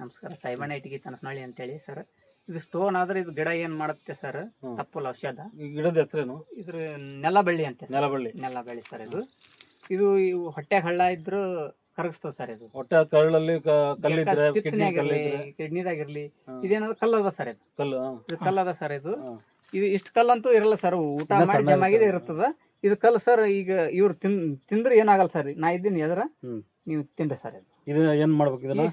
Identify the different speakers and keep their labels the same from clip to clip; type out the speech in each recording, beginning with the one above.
Speaker 1: ನಮಸ್ಕಾರ ಸೈಬಣ್ಣ ಇಟ್ಟಿಗೆ ಅಂತ ಅಂತೇಳಿ ಸರ್. ಇದು ಸ್ಟೋನ್ ಆದ್ರೆ ಇದು ಗಿಡ ಏನ್ ಮಾಡುತ್ತೆ ಸರ್? ತಪ್ಪು ಔಷಧ?
Speaker 2: ಈ ಗಿಡದ ಹೆಸರೇನು?
Speaker 1: ಇದ್ರ ನೆಲ ಬಳ್ಳಿ ಅಂತ ನೆಲ
Speaker 2: ನೆಲಬಳ್ಳಿ.
Speaker 1: ನೆಲ ಬಳ್ಳಿ ಸರ್ ಇದು. ಇದು ಇವು ಹೊಟ್ಟೆ ಹಳ್ಳ ಇದ್ರು ಕರಗಿಸ್ತದ ಸರ್ ಇದು.
Speaker 2: ಹೊಟ್ಟೆ ಕರಳಲ್ಲಿ
Speaker 1: ಕಿಡ್ನಿದಾಗಿರ್ಲಿ. ಇದೇನಾದ್ರು ಕಲ್ಲದ ಸರ್ ಇದು.
Speaker 2: ಕಲ್ಲು
Speaker 1: ಇದು ಕಲ್ಲದ ಸರ್ ಇದು. ಇದು ಇಷ್ಟು ಕಲ್ಲಂತೂ ಇರಲ್ಲ ಸರ್ ಊಟ ಮಾಡಿ ಜಮಾಗಿದೆ
Speaker 2: ಇರ್ತದ.
Speaker 1: ಇದು ಕಲ್ಲು ಸರ್ ಈಗ ಇವ್ರು ತಿನ್ ತಿಂದ್ರೆ ಏನಾಗಲ್ಲ ಸರ್. ನಾ ಇದ್ದೀನಿ ಎದ್ರ. ನೀವು ತಿನ್ರಿ ಸರ್ ಇದು.
Speaker 2: ಇದು ಏನ್ ಮಾಡ್ಬೇಕು ಇದನ್ನ?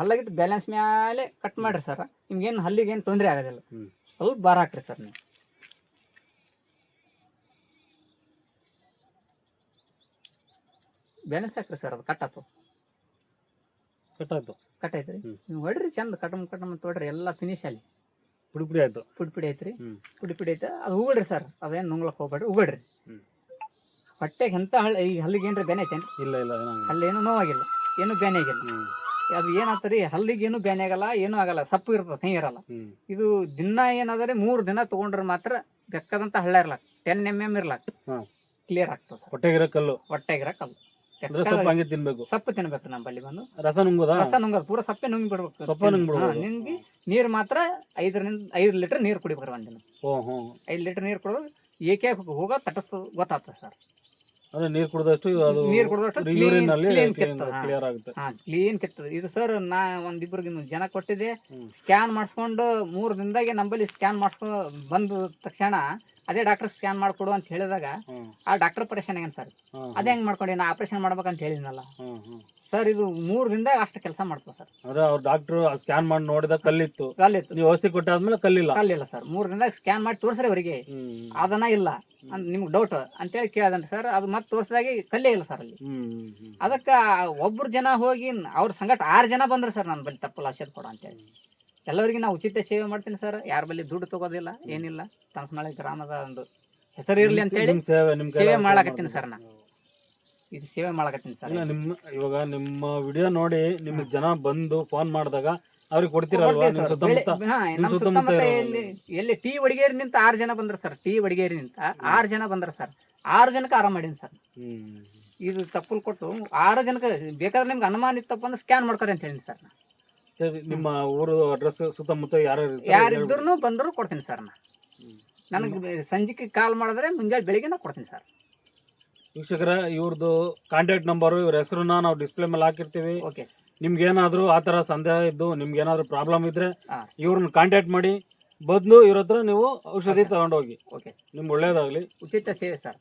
Speaker 1: ಹಲ್ಲಾಗಿಟ್ಟು ಬ್ಯಾಲೆನ್ಸ್ ಮ್ಯಾಲೆ ಕಟ್ ಮಾಡ್ರಿ ಸರ್. ನಿಮ್ಗೇನು ಹಲ್ಲಿಗೆ ಏನು ತೊಂದರೆ ಆಗೋದಿಲ್ಲ.
Speaker 2: ಹ್ಮ್.
Speaker 1: ಸ್ವಲ್ಪ ಬಾರ ಹಾಕ್ರಿ ಸರ್ ನೀವು. ಬ್ಯಾಲೆನ್ಸ್ ಹಾಕ್ರಿ ಸರ್ ಅದು ಕಟ್ ಆತು.
Speaker 2: ಆಯ್ತು.
Speaker 1: ಕಟ್ ಐತ್ರಿ
Speaker 2: ಹ್ಮ್.
Speaker 1: ನೀವು ಹೊಡ್ರಿ ಚಂದ ಕಟಮ್ ಕಟಮ್ ತೊಡ್ರಿ ಎಲ್ಲ ಫಿನಿಶ್ ಅಲ್ಲಿ.
Speaker 2: ಪುಡಿ ಪುಡಿ ಆಯ್ತು.
Speaker 1: ಪುಡಿ ಪುಡಿ ಐತ್ರಿ
Speaker 2: ಹ್ಮ್.
Speaker 1: ಪುಡಿ ಪುಡಿ ಐತೆ ಅದು ಉಗಡ್ರಿ ಸರ್. ಅದೇನು ನುಂಗ್ಲಕ್ಕೆ ಹೋಗ್ಬೇಡ್ರಿ ಉಗಡ್ರಿ
Speaker 2: ಹ್ಮ್.
Speaker 1: ಹೊಟ್ಟೆಗೆ ಎಂತ ಹಳ್ಳಿ ಈ ಹಲ್ಲಿಗೆ ಏನ್ರಿ ಬೆನೆ ಐತೇನ್ರಿ?
Speaker 2: ಇಲ್ಲ ಇಲ್ಲ ಏನಾಗಲ್ಲ.
Speaker 1: ಅಲ್ಲಿ ಏನು ನೋವಾಗಿಲ್ಲ ಏನು ಬೆನೆ ಆಗಿಲ್ಲ.
Speaker 2: ಹ್ಮ್.
Speaker 1: ಅದು ಏನಾಗ್ತದೆ ಹಲ್ಲಿಗೆ ಏನು ಬೆನೆ ಆಗಲ್ಲ ಏನೂ ಆಗಲ್ಲ ಸಪ್ಪು ಇರ್ತದೆ ಕೈ ಇರಲ್ಲ.
Speaker 2: ಹ್ಮ್.
Speaker 1: ಇದು ದಿನ ಏನಾದ್ರೆ ಮೂರು ದಿನ ತಗೊಂಡ್ರೆ ಮಾತ್ರ ಬೆಕ್ಕದಂತ ಹಳ್ಳ ಇರ್ಲಾಕ ಟೆನ್ ಎಂ ಎಂ ಇರ್ಲಾಕ
Speaker 2: ಹಾ.
Speaker 1: ಕ್ಲಿಯರ್ ಆಗ್ತದೆ ಸರ್.
Speaker 2: ಹೊಟ್ಟೆಗಿರೋ ಕಲ್ಲು.
Speaker 1: ಹೊಟ್ಟೆಗಿರ ಕಲ್ಲು.
Speaker 2: ಅಂದ್ರೆ ಸ್ವಲ್ಪ ಹಂಗೆ ತಿನ್ಬೇಕು.
Speaker 1: ಸಪ್ಪು ತಿನ್ಬೇಕು ನಮ್ಮಲ್ಲಿ ಬಂದು.
Speaker 2: ರಸ ನುಂಗೋದಾ?
Speaker 1: ರಸ ನುಂಗದು ಪೂರ ಸಪ್ಪೆ ನುಂಗಿ ಬಿಡ್ಬೇಕು
Speaker 2: ಸಪ್ಪೆ ನುಂಗ್ಬಿಡ್ಬೋದು.
Speaker 1: ಹಾ, ನಿಮ್ಗೆ ನೀರು ಮಾತ್ರ ಐದರಿಂದ ಐದು ಲೀಟರ್ ನೀರು ಕುಡಿಬೇಕು ಒಂದಿನ.
Speaker 2: ಓ ಹ್ಞೂ
Speaker 1: ಐದು ಲೀಟರ್ ನೀರು ಕುಡಿದು ಏಕೆ ಹೋಗೋ ತಟಸ್ ಗೊತ್ತಾಗ್ತದೆ ಸರ್.
Speaker 2: ಅಂದ್ರೆ ನೀರು ಕುಡಿದಷ್ಟು ಅದು
Speaker 1: ನೀರು ಕುಡಿದಷ್ಟು ಕ್ಲೀನ್
Speaker 2: ಕ್ಲಿಯರ್ ಆಗುತ್ತೆ.
Speaker 1: ಹಾ ಕ್ಲೀನ್ ಕಿತ್ತದ. ಇದು ಸರ್ ನಾ ಒಂದಿಬ್ರಿಗೆ ಜನ ಕೊಟ್ಟಿದ್ದೆ. ಸ್ಕ್ಯಾನ್ ಮಾಡಿಸ್ಕೊಂಡು ಮೂರು ದಿನದಾಗೆ ನಂಬಲ್ಲಿ ಸ್ಕ್ಯಾನ್ ಮಾಡಿಸ್ಕೊಂಡು ಬಂದ ತಕ್ಷಣ ಅದೇ ಡಾಕ್ಟರ್ ಸ್ಕ್ಯಾನ್ ಮಾಡಿಕೊಡು ಅಂತ ಹೇಳಿದಾಗ ಆ ಡಾಕ್ಟರ್ ಪರೇಷನ್ ಏನು ಸರ್ ಅದೇ ಹೆಂಗ್ ಮಾಡ್ಕೊಂಡಿ? ನಾ ಆಪರೇಷನ್ ಮಾಡ್ಬೇಕಂತ ಹೇಳಿದ್ನಲ್ಲ. ಸರ್ ಇದು ಮೂರು ದಿನದಾಗ ಅಷ್ಟು ಕೆಲಸ ಮಾಡ್ತದೆ ಸರ್
Speaker 2: ಅದೇ ಅವ್ರ ಡಾಕ್ಟರ್ ಸ್ಕ್ಯಾನ್ ಮಾಡಿ ನೋಡಿದ ಕಲ್ಲಿತ್ತು.
Speaker 1: ಕಲ್ಲಿತ್ತು.
Speaker 2: ನೀವು ಔಷಧಿ ಕೊಟ್ಟಾದ್ಮೇಲೆ ಕಲ್ಲಿಲ್ಲ.
Speaker 1: ಕಲ್ಲಿಲ್ಲ ಸರ್ ಮೂರು ದಿನದಾಗ ಸ್ಕ್ಯಾನ್ ಮಾಡಿ ತೋರಿಸ್ರಿ ಅವರಿಗೆ. ಅದನ್ನ ಇಲ್ಲ. ಅಂತ ನಿಮ್ಗೆ ಡೌಟ್ ಅಂತೇಳಿ ಕೇಳ್ದನ್ರಿ ಸರ್ ಅದು ಮತ್ತೆ ತೋರಿಸಿದಾಗ ಕಲ್ಲೇ ಇಲ್ಲ ಸರ್ ಅಲ್ಲಿ. ಅದಕ್ಕೆ ಒಬ್ರು ಜನ ಹೋಗಿ ಅವ್ರ ಸಂಗಟ ಆರು ಜನ ಬಂದ್ರು ಸರ್ ನನ್ನ ಬಳಿ ತಪ್ಪಲ್ಲ ಔಷಧ ಕೊಡು ಅಂತೇಳಿ. ಎಲ್ಲರಿಗೆ ನಾವು ಉಚಿತ ಸೇವೆ ಮಾಡ್ತೀನಿ ಸರ್ ಯಾರ ಬಳಿ ದುಡ್ಡು ತಗೋದಿಲ್ಲ ಏನಿಲ್ಲ. ತನಸ್ನಾಳೆ ಗ್ರಾಮದ ಒಂದು ಹೆಸರು ಇರಲಿ ಅಂತೇಳಿ
Speaker 2: ಸೇವೆ ಮಾಡಕತ್ತೀನಿ
Speaker 1: ಸೇವೆ
Speaker 2: ಕೈಲಾದ
Speaker 1: ಮಾಡಾಕತ್ತೀನಿ ಸರ್ ನಾನು ಇದು ಸೇವೆ ಮಾಡಕತ್ತೀನಿ ಸರ್
Speaker 2: ನಿಮ್ಮ ಇವಾಗ ನಿಮ್ಮ ವಿಡಿಯೋ ನೋಡಿ ನಿಮಗೆ ಜನ ಬಂದು ಫೋನ್ ಮಾಡಿದಾಗ ಅವ್ರಿಗೆ ಕೊಡ್ತೀರಲ್ವಾ?
Speaker 1: ಕೊಡ್ತೀವಿ
Speaker 2: ನಿಮ್
Speaker 1: ಸರ್.
Speaker 2: ಸುತ್ತಮುತ್ತ
Speaker 1: ಹಾ,
Speaker 2: ನಿಮ್
Speaker 1: ನಮ್ಮ
Speaker 2: ಸುತ್ತಮುತ್ತ
Speaker 1: ಸುತ್ತಮುತ್ತ
Speaker 2: ಇರೋರು.
Speaker 1: ಎಲ್ಲಿ ಎಲ್ಲಿ ಟೀ ವಡಿಗೇರಿ ನಿಂತ ಆರು ಜನ ಬಂದ್ರು ಸರ್. ಟೀ ನಿಂತ ಆರು ಜನ ಬಂದ್ರ ಸರ್. ಆರು ಜನಕ್ಕೆ ಆರಾಮ್ ಮಾಡೀನಿ ಸರ್.
Speaker 2: ಹ್ಮ್.
Speaker 1: ಇದು ತಪ್ಪಲ್ ಕೊಟ್ಟು ಆರು ಜನಕ್ಕೆ ಬೇಕಾದ್ರೆ ನಿಮ್ಗೆ ಅನುಮಾನ ಇತ್ತಪ್ಪ ಅಂದ್ರೆ ಸ್ಕ್ಯಾನ್ ಮಾಡ್ಕೊರಿ ಅಂತ ಹೇಳಿ ಸರ್
Speaker 2: ಸರಿ, ನಿಮ್ಮ ಊರು ಅಡ್ರೆಸ್ ಸುತ್ತಮುತ್ತ ಯಾರು
Speaker 1: ಯಾರಿದ್ರು ಬಂದ್ರು ಕೊಡ್ತೀನಿ ಸರ್ ನಾ ನನಗೆ ಸಂಜೆಗೆ ಕಾಲ್ ಮಾಡಿದ್ರೆ ಮುಂಜಾನೆ ಬೆಳಿಗ್ಗೆ ನಾ ಕೊಡ್ತೀನಿ ಸರ್.
Speaker 2: ವೀಕ್ಷಕರ ಇವ್ರದ್ದು ಕಾಂಟ್ಯಾಕ್ಟ್ ನಂಬರು ಇವ್ರ ಹೆಸರನ್ನ ನಾವು ಡಿಸ್ಪ್ಲೇ ಮೇಲೆ ಹಾಕಿರ್ತೀವಿ.
Speaker 1: ಓಕೆ
Speaker 2: ನಿಮ್ಗೆ ಏನಾದ್ರು ಆ ಥರ ಸಂದೇಹ ಇದ್ದು ನಿಮ್ಗೆ ಏನಾದ್ರು ಪ್ರಾಬ್ಲಮ್ ಇದ್ರೆ
Speaker 1: ಹಾ.
Speaker 2: ಇವ್ರನ್ನ ಕಾಂಟ್ಯಾಕ್ಟ್ ಮಾಡಿ ಬಂದು ಇವ್ರ ಹತ್ರ ನೀವು ಔಷಧಿ ತಗೊಂಡೋಗಿ.
Speaker 1: ಓಕೆ
Speaker 2: ನಿಮ್ಗೆ ಒಳ್ಳೇದಾಗಲಿ.
Speaker 1: ಉಚಿತ ಸೇವೆ ಸರ್.